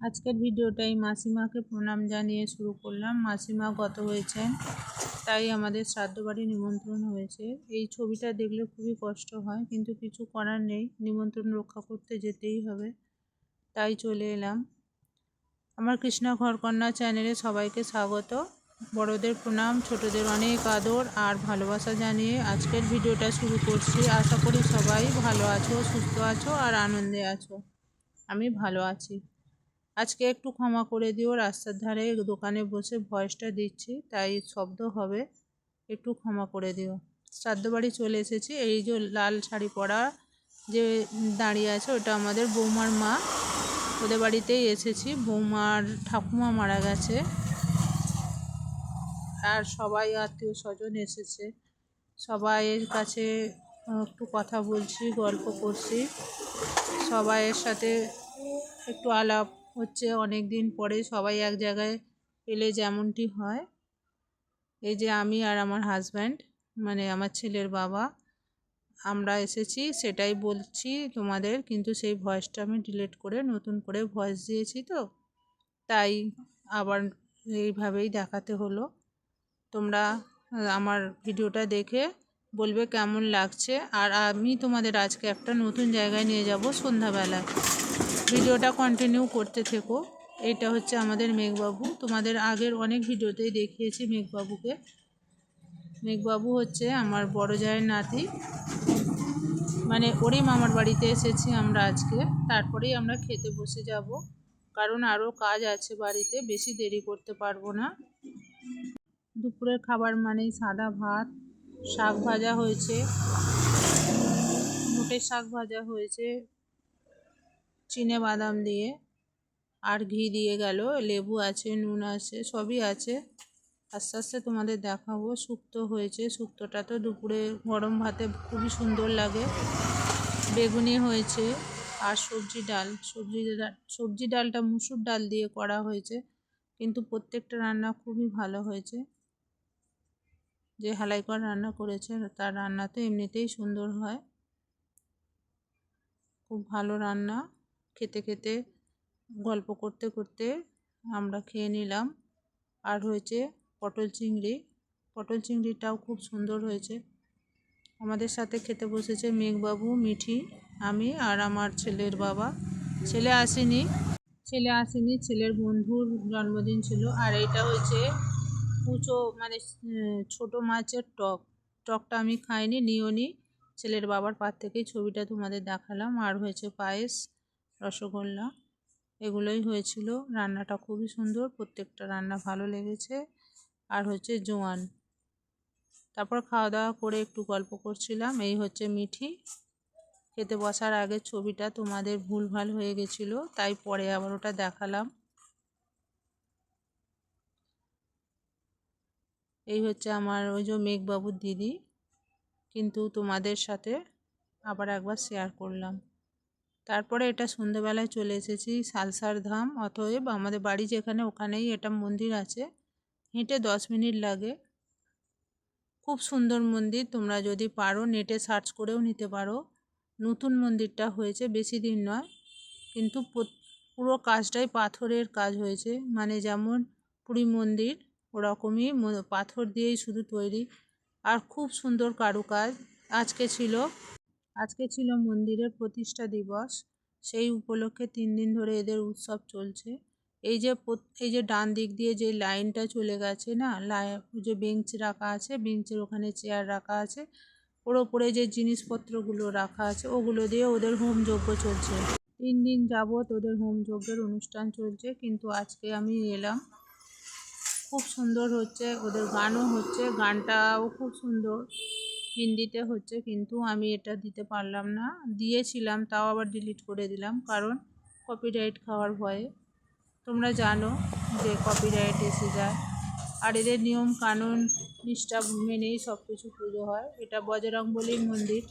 আজকের ভিডিওটাই মাসিমাকে প্রণাম জানিয়ে শুরু করলাম। মাসিমা গত হয়েছেন তাই আমাদের শ্রাদ্ধ বাড়ি নিমন্ত্রণ হয়েছে। এই ছবিটা দেখলে খুবই কষ্ট হয়, কিন্তু কিছু করার নেই, নিমন্ত্রণ রক্ষা করতে যেতেই হবে। তাই চলে এলাম। আমার কৃষ্ণা ঘরকন্যা চ্যানেলে সবাইকে স্বাগত। বড়দের প্রণাম, ছোটদের অনেক আদর আর ভালোবাসা জানিয়ে আজকের ভিডিওটা শুরু করছি। আশা করি সবাই ভালো আছো, সুস্থ আছো আর আনন্দে আছো। আমি ভালো আছি। আজকে একটু ক্ষমা করে দিও, রাস্তার ধারে দোকানে বসে ভয়েসটা দিচ্ছি, তাই শব্দ হবে, একটু ক্ষমা করে দিও। শ্রাদ্ধ বাড়ি চলে এসেছি, এই যে লাল শাড়ি পরা যে দাঁড়িয়ে আছে, ওটা আমাদের বৌমার মা, ওদের বাড়িতেই এসেছি, বৌমার ঠাকুমা মারা গেছে, আর সবাই আত্মীয় স্বজন এসেছে, সবাইয়ের কাছে একটু কথা বলছি, গল্প করছি, সবাইয়ের সাথে একটু আলাপ হচ্ছে অনেক দিন পরে সবাই এক জায়গায় এলে যেমনটি হয়। এই যে আমি আর আমার হাজব্যান্ড মানে আমার ছেলের বাবা, আমরা এসেছি, সেটাই বলছি তোমাদের, কিন্তু সেই ভয়েসটা আমি ডিলিট করে, নতুন করে ভয়েস দিয়েছি তো, তাই আবার এইভাবেই দেখাতে হলো। তোমরা, আমার ভিডিওটা দেখে বলবে কেমন লাগছে, আর আমি তোমাদের আজকে একটা নতুন জায়গায় নিয়ে যাব সন্ধ্যাবেলায়। ভিডিওটা কন্টিনিউ করতে থেকো। এটা হচ্ছে আমাদের মেঘবাবু। তোমাদের আগের অনেক ভিডিওতেই দেখিয়েছি মেঘবাবুকে। মেঘবাবু হচ্ছে আমার বড় জায়ের নাতি। মানে ওরই মামার বাড়িতে এসেছি আমরা আজকে। তারপরেই আমরা খেতে বসে যাব। কারণ আরও কাজ আছে বাড়িতে, বেশি দেরি করতে পারব না। দুপুরের খাবার মানেই সাদা ভাত, শাক ভাজা হয়েছে। মোটের শাক ভাজা হয়েছে। চিনে বাদাম দিয়ে আর ঘি দিয়ে গেল, লেবু আছে, নুন আছে, সবই আছে। আস্তে আস্তে তোমাদের দেখাবো শুক্তো হয়েছে। শুক্তোটা তো দুপুরে গরম ভাতে খুবই সুন্দর লাগে। বেগুনি হয়েছে আর সবজি ডাল। সবজি সবজি ডালটা মুসুর ডাল দিয়ে করা হয়েছে, কিন্তু প্রত্যেকটা রান্না খুবই ভালো হয়েছে। যে হালাইকর রান্না করেছে, তার রান্না তো এমনিতেই সুন্দর হয়। খুব ভালো রান্না। খেতে খেতে, গল্প করতে করতে আমরা খেয়ে নিলাম। আর হয়েছে পটল চিংড়ি। পটল চিংড়িটাও খুব সুন্দর হয়েছে। আমাদের সাথে খেতে বসেছে মেঘবাবু, মিঠি, আমি আর আমার ছেলের বাবা। ছেলে আসেনি ছেলে আসেনি, ছেলের বন্ধুর জন্মদিন ছিল। আর এইটা হয়েছে কুচো মানে ছোট মাছের টক। টকটা আমি খাইনি নিও নি ছেলের বাবার পার থেকেই ছবিটা তোমাদের দেখালাম। আর হয়েছে পায়েস। রসগোল্লা, এগুলোই হয়েছিল। রান্নাটা খুবই সুন্দর, প্রত্যেকটা রান্না ভালো লেগেছে। আর হচ্ছে জোয়ান। তারপর খাওয়া দাওয়া করে একটু গল্প করছিলাম, এই হচ্ছে মিঠি। খেতে বসার আগে ছবিটা তোমাদের ভুলভাল হয়ে গেছিল, তাই পরে আবার ওটা দেখালাম। এই হচ্ছে আমার ওই যে মেঘবাবুর দিদি, কিন্তু তোমাদের সাথে আবার একবার শেয়ার করলাম। তারপরে এটা সন্ধেবেলায় চলে এসেছি সালসার ধাম। অতএব আমাদের বাড়ি যেখানে ওখানেই এটা মন্দির আছে। হেঁটে দশ মিনিট লাগে। খুব সুন্দর মন্দির। তোমরা যদি পারো নেটে সার্চ করেও নিতে পারো। নতুন মন্দিরটা হয়েছে, বেশি দিন নয়। কিন্তু পুরো কাজটাই পাথরের কাজ হয়েছে। মানে যেমন পুরী মন্দির, ওরকমই পাথর দিয়েই শুধু তৈরি। আর খুব সুন্দর কারুকাজ। আজকে ছিল আজকে ছিল মন্দিরের প্রতিষ্ঠা দিবস। সেই উপলক্ষে তিন দিন ধরে এদের উৎসব চলছে। এই যে এই যে ডান দিক দিয়ে যে লাইনটা চলে গেছে না যে বেঞ্চ রাখা আছে, বেঞ্চের ওখানে চেয়ার রাখা আছে, ওর ওপরে যে জিনিসপত্রগুলো রাখা আছে, ওগুলো দিয়ে ওদের হোম যজ্ঞ চলছে। তিন দিন যাবৎ ওদের হোম যজ্ঞের অনুষ্ঠান চলছে, কিন্তু আজকে আমি এলাম। খুব সুন্দর হচ্ছে, ওদের গানও হচ্ছে, গানটাও খুব সুন্দর। হিন্দিতে হচ্ছে কিন্তু আমি এটা দিতে পারলাম না। দিয়েছিলাম, তাও আবার ডিলিট করে দিলাম কারণ কপিরাইট খাওয়ার ভয়ে। তোমরা জানো যে কপিরাইট এসে যায়। আর এদের নিয়ম কানুন, নিষ্ঠা মেনেই সব কিছু পুজো হয়। এটা বজরংবলীর মন্দির।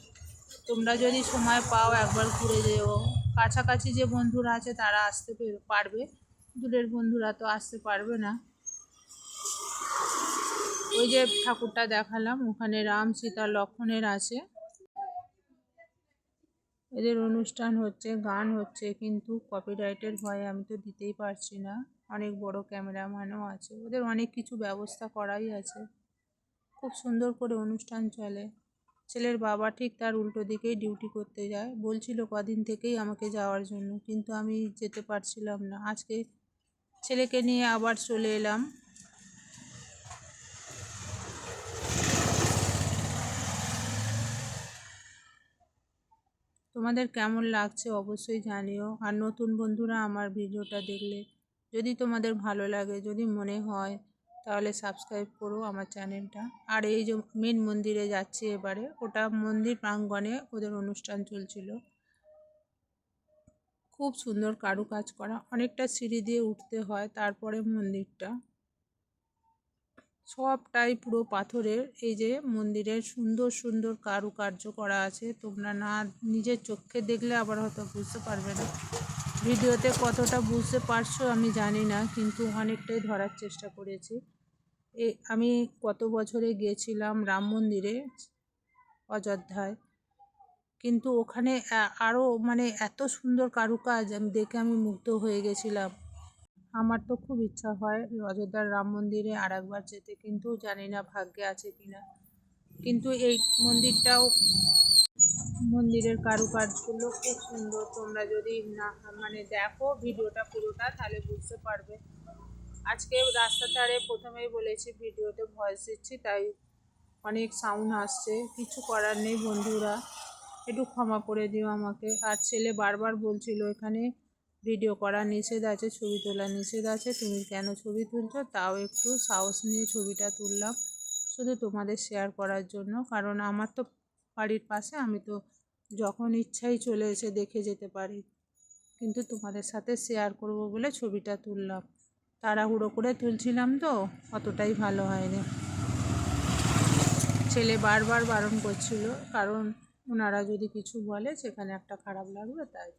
তোমরা যদি সময় পাও একবার ঘুরে যেও। কাছাকাছি যে বন্ধুরা আছে তারা আসতে পারবে। দূরের বন্ধুরা তো আসতে পারবে না। ওই যে ঠাকুরটা দেখালাম, ওখানে রাম সীতা, লক্ষণের আছে। এদের অনুষ্ঠান হচ্ছে, গান হচ্ছে, কিন্তু কপিরাইটের ভয়ে আমি তো দিতেই পারছি না। অনেক বড় ক্যামেরাম্যানও আছে, ওদের অনেক কিছু ব্যবস্থা করাই আছে। খুব সুন্দর করে অনুষ্ঠান চলে। ছেলের বাবা ঠিক তার উল্টো দিকেই ডিউটি করতে যায়, বলছিল কদিন থেকেই আমাকে যাওয়ার জন্য, কিন্তু আমি যেতে পারছিলাম না। আজকে ছেলেকে নিয়ে আবার চলে এলাম। তোমাদের কেমন লাগছে অবশ্যই জানিও। আর নতুন বন্ধুরা আমার ভিডিওটা দেখলে যদি তোমাদের ভালো লাগে, যদি মনে হয়, তাহলে সাবস্ক্রাইব করো আমার চ্যানেলটা আর এই যে মেন মন্দিরে যাচ্ছি এবারে, ওটা মন্দির প্রাঙ্গণে ওদের অনুষ্ঠান চলছিল। খুব সুন্দর কারুকাজ করা, অনেকটা সিঁড়ি দিয়ে উঠতে হয় তারপরে মন্দিরটা। সবটাই পুরো পাথরের। এই যে মন্দিরের সুন্দর সুন্দর কারুকার্য করা আছে। তোমরা না নিজের চোখে দেখলে আবার হয়তো বুঝতে পারবে না। ভিডিওতে কতটা বুঝতে পারছ আমি জানি না, কিন্তু অনেকটাই ধরার চেষ্টা করেছি। এ, আমি কত বছরে গিয়েছিলাম রাম মন্দিরে, অযোধ্যায়। কিন্তু ওখানে আরও মানে এত সুন্দর কারুকাজ আমি দেখে আমি মুগ্ধ হয়ে গেছিলাম। আমার তো খুব ইচ্ছা হয় অযোধ্যার রাম মন্দিরে আর একবার যেতে, কিন্তু জানি না ভাগ্যে আছে কিনা। কিন্তু এই মন্দিরটাও, মন্দিরের কারুকাজগুলো খুব সুন্দর। তোমরা যদি না মানে দেখো ভিডিওটা পুরোটা, তাহলে বুঝতে পারবে। আজকে রাস্তার ধারে প্রথমেই বলেছি, ভিডিওতে ভয়েস দিচ্ছি, তাই অনেক সাউন্ড আসছে। কিছু করার নেই বন্ধুরা। একটু ক্ষমা করে দিও আমাকে। আর ছেলে বারবার বলছিল এখানে ভিডিও করা নিষেধ আছে, ছবি তোলা নিষেধ আছে, তুমি কেন ছবি তুলছো? তাও একটু সাহস নিয়ে ছবিটা তুললাম, শুধু তোমাদের শেয়ার করার জন্য। কারণ আমার তো বাড়ির পাশে, আমি তো যখন ইচ্ছাই চলে এসে দেখে যেতে পারি। কিন্তু তোমাদের সাথে শেয়ার করব বলে ছবিটা তুললাম। তাড়াহুড়ো করে তুলছিলাম তো, অতটাই ভালো হয়নি। ছেলে বারবার বারণ করছিল, কারণ ওনারা যদি কিছু বলে, সেখানে একটা খারাপ লাগবে, তাই।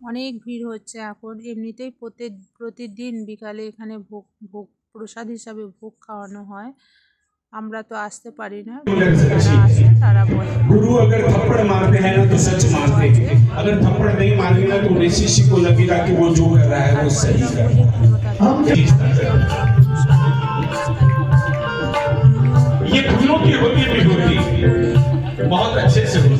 অনেক ভিড় হচ্ছে এখন এমনিতেই প্রতি প্রতিদিন বিকালে এখানে ভোগ ভোগ প্রসাদ হিসাবে ভোগ খাওয়ানো হয় আমরা তো আসতে পারি না যারা আসে তারা বলে गुरु अगर थप्पड़ मारते हैं ना तो सच मारते हैं अगर थप्पड़ नहीं मारेंगे ना तो उन्हें शिष्य को लगेगा कि वो जो कर रहा है वो सही कर रहा है ये फूलों की होती है विभूति बहुत अच्छे से होती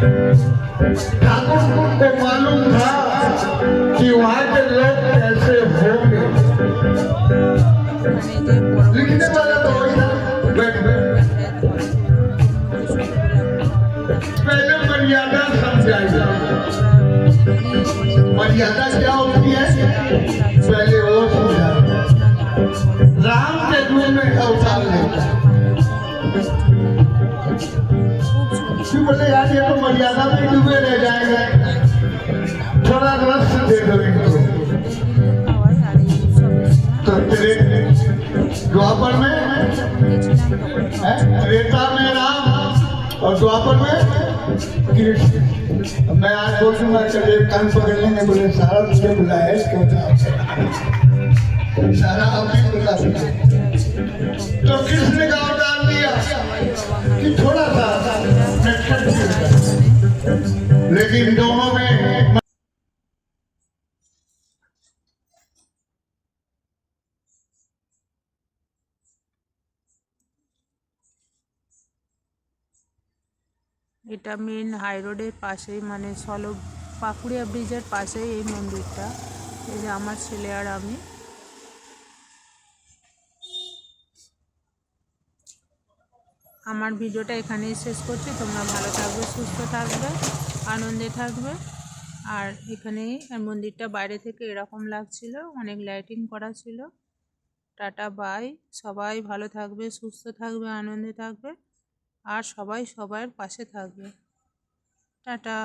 ठाकुर को मालूम था कि वहाँ के लोग कैसे होंगे। लिखने वाला तो वही था पहले मर्यादा समझाइए। मर्यादा क्या होती है? पहले बोले यार तो मर्यादा में डूबे रह जाएँगे। थोड़ा रस दे दो तो तेरे द्वापर में? त्रेता में राम और द्वापर में कृष्ण। मैं आज बोलूँगा चले कान पकड़ लेंगे बोले, सारा तुझे बुलाया था सारा अभी बुला तो এটা মেন হাই রোডের পাশেই মানে সলভ পাকুড়িয়া ব্রিজের পাশেই এই মন্দিরটা। এই যে আমার ছেলে আর আমি। আমার ভিডিওটা এখানেই শেষ করছি। তোমরা ভালো থাকবে, সুস্থ থাকবে, আনন্দে থাকবে। আর এখানেই মন্দিরটা বাইরে থেকে এরকম লাগছিল, অনেক লাইটিং করা ছিল। টাটা বাই সবাই ভালো থাকবে, সুস্থ থাকবে, আনন্দে থাকবে। আর সবাই সবার পাশে থাকবে। টাটা।